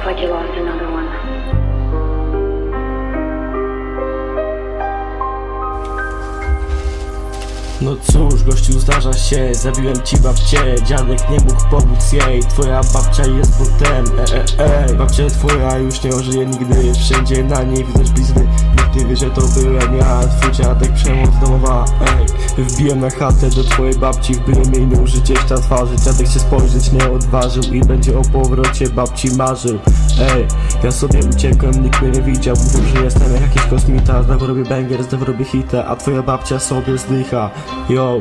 looks like you lost another one. No cóż, gościu zdarza się, zabiłem ci babcię. Dziadek nie mógł pomóc jej, twoja babcia jest butem. E. e, e. Babcia twoja już nie ożyje nigdy, wszędzie na niej widać blizny. Nikt nie wie, że to byłem ja Twój dziadek, przemoc domowa, ej Wbiłem na chatę do twojej babci Wbyłem jej nią życie w twarzy. Dziadek się spojrzeć nie odważył I będzie o powrocie babci marzył. Ej, ja sobie uciekłem, nikt mnie nie widział. Mówił, że jestem jak jakiś kosmita. Znowu robię banger, znowu robię hita A twoja babcia sobie zdycha. Yo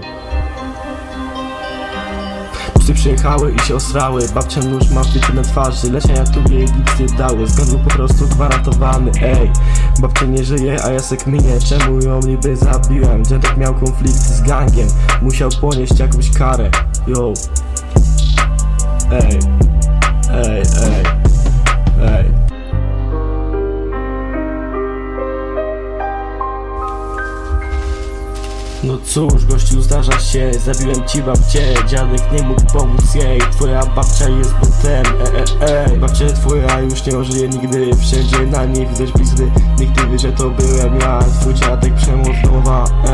Psy przyjechały i się osrały. Babcia nóż ma wbity na twarzy Leczenia tu jej nic nie dały. Zgadł po prostu gwarantowany Ej, babcia nie żyje, a ja se kminie Czemu ją niby zabiłem? Dziadek miał konflikt z gangiem. Musiał ponieść jakąś karę. Yo. Ej, No cóż, gościu zdarza się, zabiłem ci babcię Dziadek nie mógł pomóc jej, twoja babcia jest potem e, e, e. Babcia twoja już nie ożyje nigdy. Wszędzie na niej widać blizny. Nikt nie wie, że to byłem ja. Twój dziadek przemoc domowa, ej